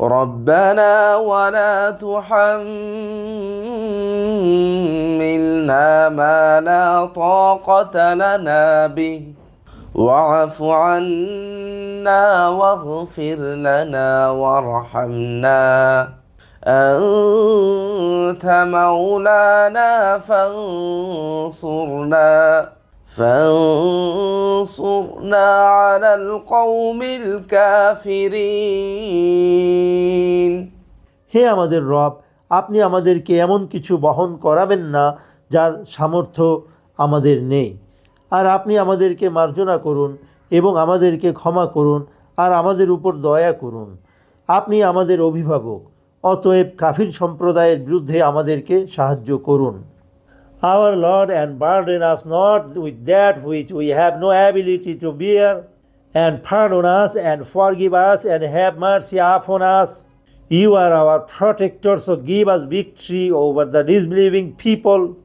ربنا ولا تحملنا ما لا طاقة لنا به. واعف عنا واغفر لنا وارحمنا. أنت مولانا فانصرنا. فانصرنا على القوم الكافرين হে আমাদের রব আপনি আমাদেরকে এমন কিছু বহন করাবেন না যার সামর্থ্য আমাদের নেই আর আপনি আমাদেরকে মার্জনা করুন এবং আমাদেরকে ক্ষমা করুন আর আমাদের উপর দয়া করুন আপনি আমাদের অভিভাবক অতএব কাফির সম্প্রদায়ের বিরুদ্ধে আমাদেরকে সাহায্য করুন Our Lord, and burden us not with that which we have no ability to bear, and pardon us and forgive us and have mercy upon us. You are our protector, so give us victory over the disbelieving people